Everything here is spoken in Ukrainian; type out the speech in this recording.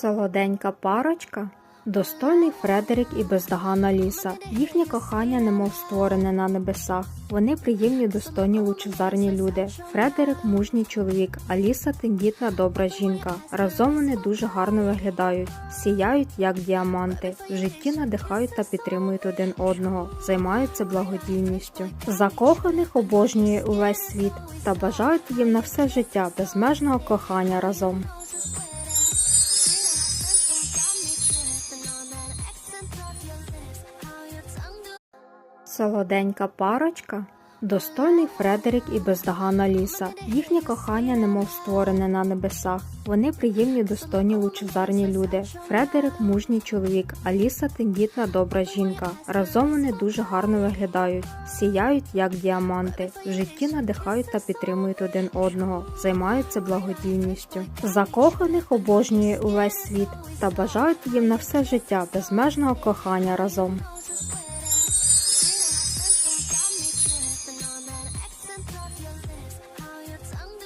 Солоденька парочка, достойний Фредерик і бездоганна Ліса. Їхнє кохання немов створене на небесах. Вони приємні, достойні, лучезарні люди. Фредерик мужній чоловік, а Ліса тендітна добра жінка. Разом вони дуже гарно виглядають, сіяють як діаманти, в житті надихають та підтримують один одного, займаються благодійністю. Закоханих обожнює увесь світ та бажають їм на все життя безмежного кохання разом. Солоденька парочка, достойний Фредерик і бездоганна Ліса. Їхнє кохання немов створене на небесах. Вони приємні, достойні, лучезарні люди. Фредерик мужній чоловік, а Ліса тендітна добра жінка. Разом вони дуже гарно виглядають, сіяють як діаманти, в житті надихають та підтримують один одного, займаються благодійністю. Закоханих обожнює увесь світ та бажають їм на все життя безмежного кохання разом.